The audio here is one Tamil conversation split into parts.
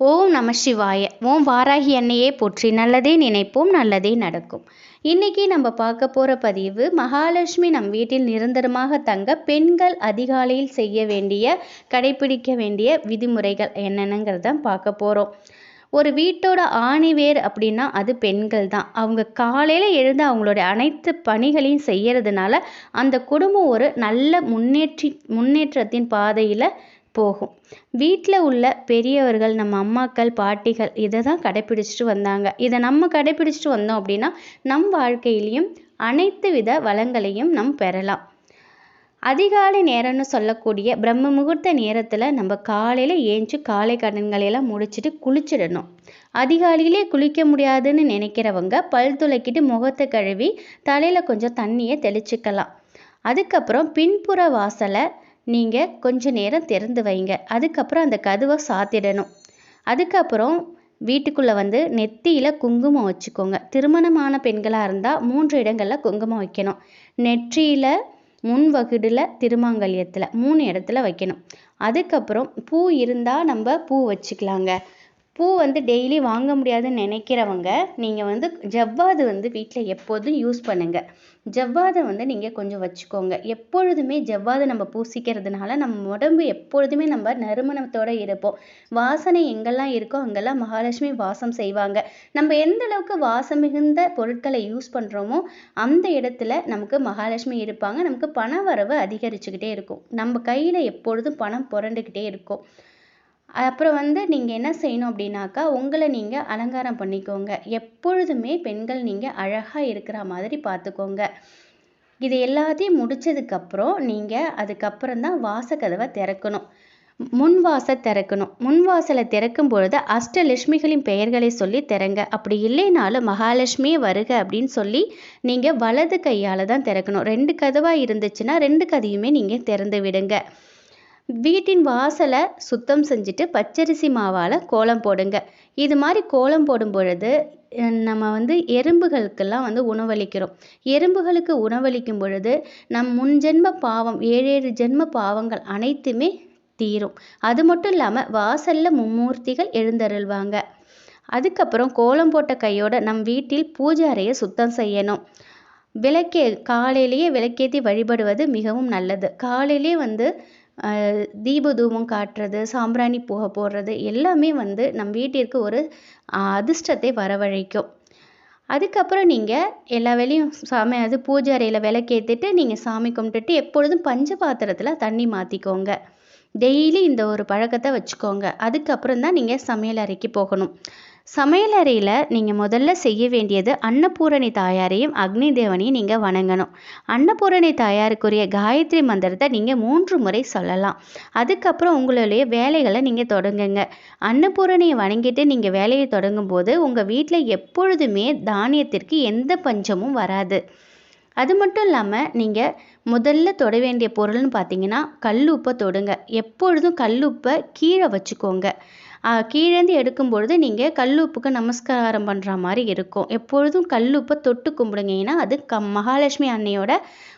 ஓம் நம சிவாய. ஓம் வாராகி அன்னையே போற்றி. நல்லதே நினைப்போம் நல்லதே நடக்கும். இன்னைக்கு நம்ம பார்க்க போகிற பதிவு மகாலட்சுமி நம் வீட்டில் நிரந்தரமாக தங்க பெண்கள் அதிகாலையில் செய்ய வேண்டிய கடைபிடிக்க வேண்டிய விதிமுறைகள் என்னென்னங்கிறத பார்க்க போகிறோம் ஒரு வீட்டோட ஆணிவேர் அப்படின்னா அது பெண்கள் தான். அவங்க காலையில் எழுந்து அவங்களுடைய அனைத்து பணிகளையும் செய்யறதுனால அந்த குடும்பம் ஒரு நல்ல முன்னேற்றி முன்னேற்றத்தின் பாதையில் போகும். வீட்டில் உள்ள பெரியவர்கள் நம்ம அம்மாக்கள் பாட்டிகள் இதை தான் கடைப்பிடிச்சிட்டு வந்தாங்க. இதை நம்ம கடைப்பிடிச்சிட்டு வந்தோம் அப்படின்னா நம் வாழ்க்கையிலையும் அனைத்து வித வளங்களையும் நம் பெறலாம். அதிகாலை நேரம்னு சொல்லக்கூடிய பிரம்ம முகூர்த்த நேரத்தில் நம்ம காலையில் ஏஞ்சி காலை கடன்களையெல்லாம் முடிச்சுட்டு குளிச்சிடணும். அதிகாலையிலே குளிக்க முடியாதுன்னு நினைக்கிறவங்க பல் துளைக்கிட்டு முகத்தை கழுவி தலையில் கொஞ்சம் தண்ணியை தெளிச்சுக்கலாம். அதுக்கப்புறம் பின்புற வாசலை நீங்கள் கொஞ்ச நேரம் திறந்து வைங்க. அதுக்கப்புறம் அந்த கதவை சாத்திடணும். அதுக்கப்புறம் வீட்டுக்குள்ளே வந்து நெத்தியில் குங்குமம் வச்சுக்கோங்க. திருமணமான பெண்களாக இருந்தால் மூன்று இடங்களில் குங்குமம் வைக்கணும். நெற்றியில் முன் வகுடில் திருமாங்கல்யத்தில் மூணு இடத்துல வைக்கணும். அதுக்கப்புறம் பூ இருந்தால் நம்ம பூ வச்சுக்கலாங்க. பூ வந்து டெய்லி வாங்க முடியாதுன்னு நினைக்கிறவங்க நீங்கள் வந்து ஜவ்வாது வந்து வீட்டில் எப்போதும் யூஸ் பண்ணுங்கள் ஜவ்வாதை வந்து நீங்கள் கொஞ்சம் வச்சுக்கோங்க. எப்பொழுதுமே ஜவ்வாதை நம்ம பூசிக்கிறதுனால நம்ம உடம்பு எப்பொழுதுமே நம்ம நறுமணத்தோடு இருப்போம். வாசனை எங்கெல்லாம் இருக்கோ அங்கெல்லாம் மகாலட்சுமி வாசம் செய்வாங்க. நம்ம எந்த அளவுக்கு வாசம் மிகுந்த பொருட்களை யூஸ் பண்ணுறோமோ அந்த இடத்துல நமக்கு மகாலட்சுமி இருப்பாங்க. நமக்கு பண வரவு அதிகரிச்சுக்கிட்டே இருக்கும். நம்ம கையில் எப்பொழுதும் பணம் புரண்டுக்கிட்டே இருக்கும். அப்புறம் வந்து நீங்கள் என்ன செய்யணும் அப்படின்னாக்கா உங்களை நீங்கள் அலங்காரம் பண்ணிக்கோங்க. எப்பொழுதுமே பெண்கள் நீங்கள் அழகாக இருக்கிற மாதிரி பார்த்துக்கோங்க. இது எல்லாத்தையும் முடிச்சதுக்கப்புறம் நீங்கள் அதுக்கப்புறம் தான் வாசக்கதவை திறக்கணும். முன் வாச திறக்கணும். முன் வாசலை திறக்கும் பொழுது அஷ்டலட்சுமிகளின் பெயர்களை சொல்லி திறங்க. அப்படி இல்லைனாலும் மகாலட்சுமியே வருக அப்படின்னு சொல்லி நீங்கள் வலது கையால் தான் திறக்கணும். ரெண்டு கதவாக இருந்துச்சுன்னா ரெண்டு கதையுமே நீங்கள் திறந்து விடுங்க. வீட்டின் வாசலை சுத்தம் செஞ்சுட்டு பச்சரிசி மாவால் கோலம் போடுங்க. இது மாதிரி கோலம் போடும் பொழுது நம்ம வந்து எறும்புகளுக்கெல்லாம் வந்து உணவளிக்கிறோம். எறும்புகளுக்கு உணவளிக்கும் பொழுது நம் முன்ஜென்ம பாவம் ஏழேழு ஜென்ம பாவங்கள் அனைத்துமே தீரும். அது மட்டும் இல்லாமல் வாசலில் மும்மூர்த்திகள் எழுந்தருள்வாங்க. அதுக்கப்புறம் கோலம் போட்ட கையோட நம் வீட்டில் பூஜை அறையை சுத்தம் செய்யணும். விளக்கே காலையிலேயே விளக்கேற்றி வழிபடுவது மிகவும் நல்லது. காலையிலேயே வந்து தீபதூபம் காட்டுறது சாம்பிராணி புகை போடுறது எல்லாமே வந்து நம் வீட்டிற்கு ஒரு அதிர்ஷ்டத்தை வரவழைக்கும். அதுக்கப்புறம் நீங்கள் எல்லா வேலையும் சாமி அது பூஜை அறையில் விளக்கேற்றிட்டு நீங்கள் சாமி கும்பிட்டுட்டு எப்பொழுதும் பஞ்ச பாத்திரத்தில் தண்ணி மாற்றிக்கோங்க டெய்லி இந்த ஒரு பழக்கத்தை வச்சுக்கோங்க. அதுக்கப்புறம் தான் நீங்கள் சமையல் அறைக்கு போகணும். சமையலறையில் நீங்கள் முதல்ல செய்ய வேண்டியது அன்னபூரணி தாயாரையும் அக்னி தேவனையும் நீங்கள் வணங்கணும். அன்னபூரணி தாயாருக்குரிய காயத்ரி மந்திரத்தை நீங்கள் மூன்று முறை சொல்லலாம். அதுக்கப்புறம் உங்களுடைய வேலைகளை நீங்கள் தொடங்குங்க. அன்னபூரணியை வணங்கிட்டு நீங்கள் வேலையை தொடங்கும் போது உங்கள் வீட்டில் எப்பொழுதுமே தானியத்திற்கு எந்த பஞ்சமும் வராது. அது மட்டும் இல்லாமல் நீங்கள் முதல்ல தொட வேண்டிய பொருள்னு பார்த்தீங்கன்னா கல் உப்பை தொடுங்க. எப்பொழுதும் கல் உப்பை கீழே வச்சுக்கோங்க. கீழேந்து எடுக்கும் பொழுது நீங்கள் கல்லுப்புக்கு நமஸ்காரம் பண்ணுற மாதிரி இருக்கும். எப்பொழுதும் கல்லுப்பை தொட்டு கும்பிடுங்க. ஏன்னா அது கம் மகாலட்சுமி அன்னையோட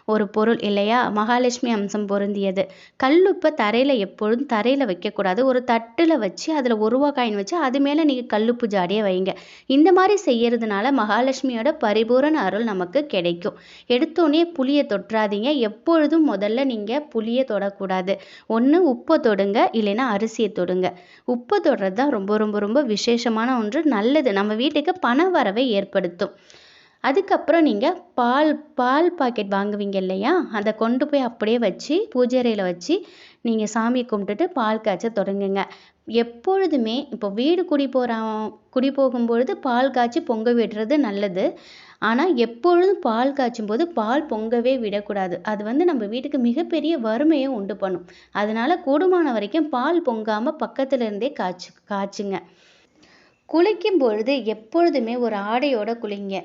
ஒரு பொருள் இல்லையா? மகாலட்சுமி அம்சம் பொருந்தியது. கல்லுப்பை தரையில் எப்பொழுதும் தரையில் வைக்கக்கூடாது. ஒரு தட்டில் வச்சு அதில் ஒரு ரூபா காயின் வச்சு அது மேலே நீங்கள் கல்லுப்பு ஜாடியை வைங்க. இந்த மாதிரி செய்யறதுனால மகாலட்சுமியோட பரிபூரண அருள் நமக்கு கிடைக்கும். எடுத்தோடனே புளியை தொற்றாதீங்க. எப்பொழுதும் முதல்ல நீங்கள் புளியை தொடக்கூடாது. ஒன்று உப்பை தொடுங்க. இல்லைன்னா அரிசியை தொடுங்க. உப்பை தொடுறது தான் ரொம்ப ரொம்ப ரொம்ப விசேஷமான ஒன்று. நல்லது. நம்ம வீட்டுக்கு பண வரவை ஏற்படுத்தும். அதுக்கப்புறம் நீங்கள் பால் பால் பாக்கெட் வாங்குவீங்க இல்லையா? அதை கொண்டு போய் அப்படியே வச்சு பூஜை அறையில் வச்சு நீங்கள் சாமி கும்பிட்டுட்டு பால் காய்ச்ச தொடங்குங்க. எப்பொழுதுமே இப்போ வீடு குடி போகிறோம் குடி போகும்பொழுது பால் காய்ச்சி பொங்க விடுறது நல்லது. ஆனால் எப்பொழுதும் பால் காய்ச்சும் போது பால் பொங்கவே விடக்கூடாது. அது வந்து நம்ம வீட்டுக்கு மிகப்பெரிய வறுமையை உண்டு பண்ணும். அதனால் கூடுமான வரைக்கும் பால் பொங்காமல் பக்கத்துல இருந்தே காய்ச்சு காய்ச்சுங்க. குளிக்கும் பொழுது எப்பொழுதுமே ஒரு ஆடையோட குளிங்க.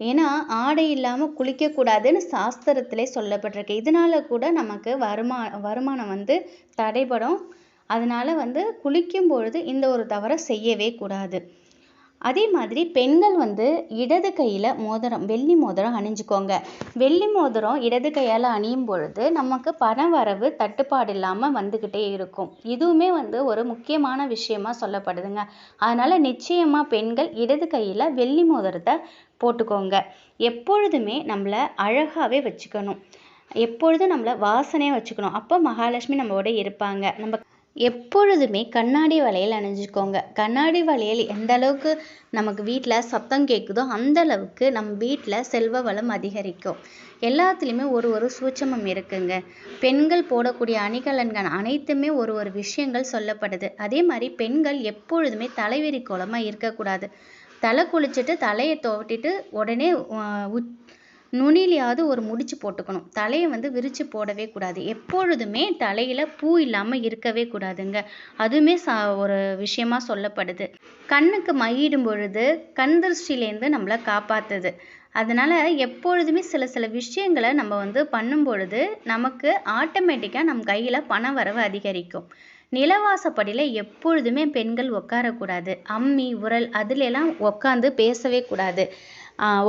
ஏன்னா ஆடை இல்லாமல் குளிக்கக்கூடாதுன்னு சாஸ்திரத்திலே சொல்லப்பட்டிருக்கு. இதனால கூட நமக்கு வருமா வருமானம் வந்து தடைபடும். அதனால வந்து குளிக்கும் பொழுது இந்த ஒரு தவறை செய்யவே கூடாது. அதே மாதிரி பெண்கள் வந்து இடது கையில் மோதிரம் வெள்ளி மோதிரம் அணிஞ்சுக்கோங்க. வெள்ளி மோதிரம் இடது கையால் அணியும் பொழுது நமக்கு பண வரவு தட்டுப்பாடு இல்லாமல் வந்துக்கிட்டே இருக்கும். இதுவுமே வந்து ஒரு முக்கியமான விஷயமா சொல்லப்படுதுங்க. அதனால் நிச்சயமாக பெண்கள் இடது கையில் வெள்ளி மோதிரத்தை போட்டுக்கோங்க. எப்பொழுதுமே நம்மளை அழகாகவே வச்சுக்கணும். எப்பொழுதும் நம்மளை வாசனையாக வச்சுக்கணும். அப்போ மகாலட்சுமி நம்மளோட இருப்பாங்க. நம்ம எப்பொழுதுமே கண்ணாடி வளையல் அணிஞ்சுக்கோங்க. கண்ணாடி வளையல் எந்த அளவுக்கு நமக்கு வீட்டில் சத்தம் கேட்குதோ அந்த அளவுக்கு நம்ம வீட்டில் செல்வ வளம் அதிகரிக்கும். எல்லாத்துலேயுமே ஒரு ஒரு சூட்சமம் இருக்குங்க. பெண்கள் போடக்கூடிய அணிகலன்கள் அனைத்துமே ஒரு ஒரு விஷயங்கள் சொல்லப்படுது. அதே மாதிரி பெண்கள் எப்பொழுதுமே தலைவிரி கோலமாக இருக்கக்கூடாது. தலை குளிச்சுட்டு தலையை துவட்டிட்டு உடனே உச் நுனிலையாவது ஒரு முடிச்சு போட்டுக்கணும். தலையை வந்து விரிச்சு போடவே கூடாது. எப்பொழுதுமே தலையில பூ இல்லாம இருக்கவே கூடாதுங்க. அதுவுமே ச ஒரு விஷயமா சொல்லப்படுது. கண்ணுக்கு மையிடும் பொழுது கண் திருஷ்டிலேருந்து நம்மளை காப்பாத்துது. அதனால் எப்பொழுதுமே சில சில விஷயங்களை நம்ம வந்து பண்ணும் பொழுது நமக்கு ஆட்டோமேட்டிக்காக நம் கையில் பண வரவு அதிகரிக்கும். நிலவாசப்படியில் எப்பொழுதுமே பெண்கள் உட்காரக்கூடாது. அம்மி உரல் அதிலெல்லாம் உட்காந்து பேசவே கூடாது.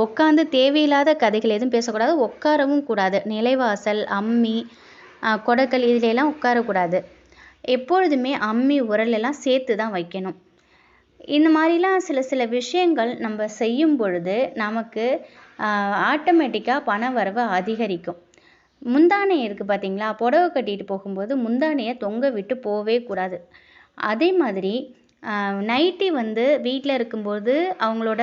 உட்காந்து தேவையில்லாத கதைகள் எதுவும் பேசக்கூடாது. உட்காரவும் கூடாது. நிலைவாசல் அம்மி கொடக்கல் இதிலெல்லாம் உட்காரக்கூடாது. எப்பொழுதுமே அம்மி உரல் எல்லாம் சேர்த்து தான் வைக்கணும். இந்த மாதிரிலாம் சில சில விஷயங்கள் நம்ம செய்யும் பொழுது நமக்கு ஆட்டோமேட்டிக்காக பண வரவு அதிகரிக்கும். முந்தானை இருக்குது பார்த்தீங்களா புடவை கட்டிட்டு போகும்போது முந்தானையை தொங்க விட்டு போகவே கூடாது. அதே மாதிரி நைட்டி வந்து வீட்டில் இருக்கும்போது அவங்களோட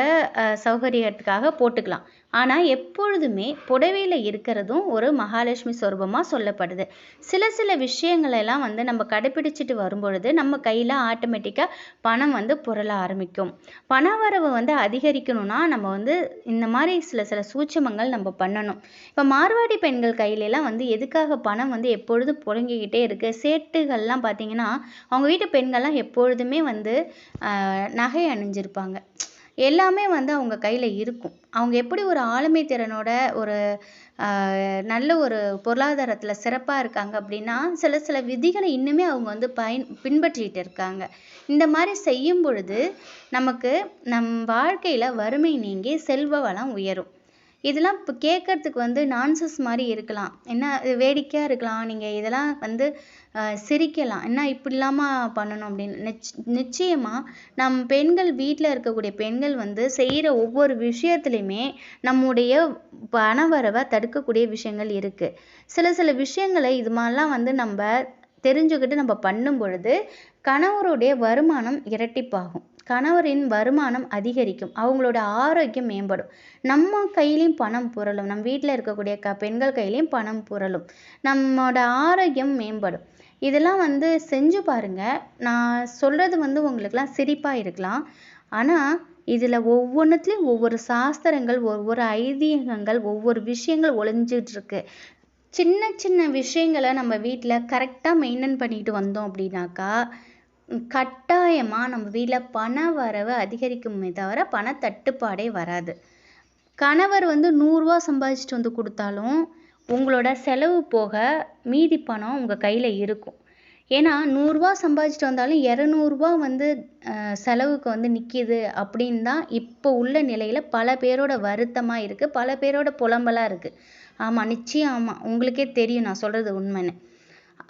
சௌகரியத்துக்காக போட்டுக்கலாம். ஆனால் எப்பொழுதுமே புடவையில் இருக்கிறதும் ஒரு மகாலட்சுமி சொரூபமாக சொல்லப்படுது. சில சில விஷயங்களெல்லாம் வந்து நம்ம கடைப்பிடிச்சிட்டு வரும்பொழுது நம்ம கையில் ஆட்டோமேட்டிக்காக பணம் வந்து புரள ஆரம்பிக்கும். பண வரவு வந்து அதிகரிக்கணும்னா நம்ம வந்து இந்த மாதிரி சில சில சூட்சமங்கள் நம்ம பண்ணணும். இப்போ மார்வாடி பெண்கள் கையிலெல்லாம் வந்து எதுக்காக பணம் வந்து எப்பொழுதும் புழங்கிக்கிட்டே இருக்குது சேட்டுகள்லாம் பார்த்திங்கன்னா அவங்க வீட்டு பெண்கள்லாம் எப்பொழுதுமே வந்து நகை அணிஞ்சிருப்பாங்க. எல்லாமே வந்து அவங்க கையில் இருக்கும். அவங்க எப்படி ஒரு ஆளுமை திறனோட ஒரு நல்ல ஒரு பொருளாதாரத்தில் சிறப்பாக இருக்காங்க அப்படின்னா சில சில விதிகளை இன்னுமே அவங்க வந்து பயன் பின்பற்றிகிட்டு இருக்காங்க. இந்த மாதிரி செய்யும் பொழுது நமக்கு நம் வாழ்க்கையில் வறுமை நீங்கி செல்வ வளம் உயரும். இதெல்லாம் இப்போ கேட்கறதுக்கு வந்து நான்சென்ஸ் மாதிரி இருக்கலாம். என்ன வேடிக்கையாக இருக்கலாம். நீங்கள் இதெல்லாம் வந்து சிரிக்கலாம். என்ன இப்படிலாமா பண்ணணும் அப்படின்னு. நிச் நிச்சயமாக நம் பெண்கள் வீட்டில் இருக்கக்கூடிய பெண்கள் வந்து செய்கிற ஒவ்வொரு விஷயத்துலையுமே நம்முடைய பணவரவை தடுக்கக்கூடிய விஷயங்கள் இருக்குது சில சில விஷயங்களை இது மாதிரிலாம் வந்து நம்ம தெரிஞ்சுக்கிட்டு நம்ம பண்ணும் பொழுது கணவருடைய வருமானம் இரட்டிப்பாகும். கணவரின் வருமானம் அதிகரிக்கும். அவங்களோட ஆரோக்கியம் மேம்படும். நம்ம கையிலையும் பணம் புரளும். நம்ம வீட்டில் இருக்கக்கூடிய க பெண்கள் கையிலையும் பணம் புரளும். நம்மளோட ஆரோக்கியம் மேம்படும். இதெல்லாம் வந்து செஞ்சு பாருங்க. நான் சொல்கிறது வந்து உங்களுக்குலாம் சிரிப்பாக இருக்கலாம். ஆனால் இதில் ஒவ்வொன்றுத்துலயும் ஒவ்வொரு சாஸ்திரங்கள் ஒவ்வொரு ஐதீகங்கள் ஒவ்வொரு விஷயங்கள் ஒளிஞ்சிட்ருக்கு. சின்ன சின்ன விஷயங்களை நம்ம வீட்டில் கரெக்டாக மெயின்டைன் பண்ணிட்டு வந்தோம் அப்படின்னாக்கா கட்டாயமாக நம்ம வீட்டில் பண வரவு அதிகரிக்குமே தவிர பண தட்டுப்பாடே வராது. கணவர் வந்து நூறுரூவா சம்பாதிச்சிட்டு வந்து கொடுத்தாலும் உங்களோட செலவு போக மீதி பணம் உங்கள் கையில் இருக்கும். ஏன்னா நூறுரூவா சம்பாதிச்சிட்டு வந்தாலும் இரநூறுபா வந்து செலவுக்கு வந்து நிற்கிது அப்படின்னு தான் இப்போ உள்ள நிலையில் பல பேரோட வருத்தமாக இருக்குது பல பேரோட புலம்பலாக இருக்குது ஆமாம் நிச்சயம். ஆமாம் உங்களுக்கே தெரியும் நான் சொல்கிறது உண்மைன்னு.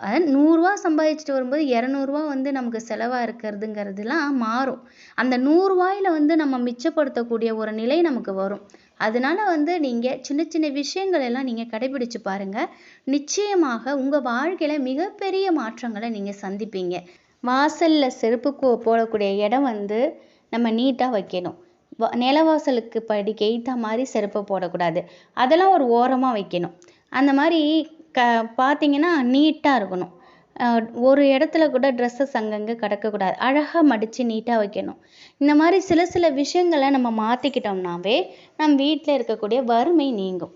நூறுரூவா சம்பாதிச்சுட்டு வரும்போது இரநூறுவா வந்து நமக்கு செலவாக இருக்கிறதுங்கிறதுலாம் மாறும். அந்த நூறுரூவாயில வந்து நம்ம மிச்சப்படுத்தக்கூடிய ஒரு நிலை நமக்கு வரும். அதனால வந்து நீங்கள் சின்ன சின்ன விஷயங்கள் எல்லாம் நீங்கள் கடைபிடிச்சு பாருங்க. நிச்சயமாக உங்கள் வாழ்க்கையில் மிகப்பெரிய மாற்றங்களை நீங்கள் சந்திப்பீங்க. வாசலில் செருப்பு போடக்கூடிய இடம் வந்து நம்ம நீட்டாக வைக்கணும். வ- நிலவாசலுக்கு படிக்கு எய்த்த மாதிரி செருப்பை போடக்கூடாது. அதெல்லாம் ஒரு ஓரமாக வைக்கணும். அந்த மாதிரி க பார்த்தீங்கன்னா நீட்டாக இருக்கணும். ஒரு இடத்துல கூட ட்ரெஸ்ஸஸ் அங்கங்கே கிடக்கக்கூடாது. அழகாக மடித்து நீட்டாக வைக்கணும். இந்த மாதிரி சில சில விஷயங்களை நம்ம மாற்றிக்கிட்டோம்னாவே நம்ம வீட்டில் இருக்கக்கூடிய வறுமை நீங்கும்.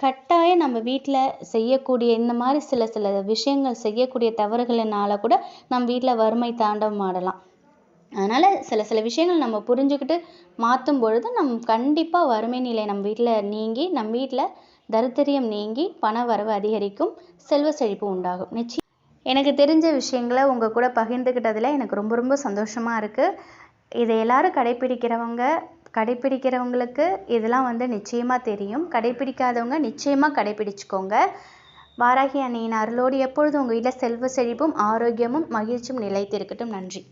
கட்டாயம் நம்ம வீட்டில் செய்யக்கூடிய இந்த மாதிரி சில சில விஷயங்கள் செய்யக்கூடிய தவறுகளினால கூட நம்ம வீட்டில் வறுமை தாண்டவம் ஆடலாம். அதனால் சில சில விஷயங்கள் நம்ம புரிஞ்சுக்கிட்டு மாற்றும் பொழுது நம் கண்டிப்பாக வறுமை நிலை நம்ம வீட்டில் நீங்கி நம் வீட்டில் தரித்திரியம் நீங்கி பண வரவு அதிகரிக்கும் செல்வ செழிப்பு உண்டாகும். நிச்சயம் எனக்கு தெரிஞ்ச விஷயங்களை உங்கள் கூட பகிர்ந்துக்கிட்டதில் எனக்கு ரொம்ப ரொம்ப சந்தோஷமாக இருக்குது இதை எல்லாரும் கடைப்பிடிக்கிறவங்க கடைப்பிடிக்கிறவங்களுக்கு இதெல்லாம் வந்து நிச்சயமாக தெரியும். கடைப்பிடிக்காதவங்க நிச்சயமாக கடைப்பிடிச்சுக்கோங்க வாராகி அன்னையின் அருளோடு எப்பொழுதும் உங்கள் வீட்டில் செல்வ செழிப்பும் ஆரோக்கியமும் மகிழ்ச்சியும் நிலைத்திருக்கட்டும். நன்றி.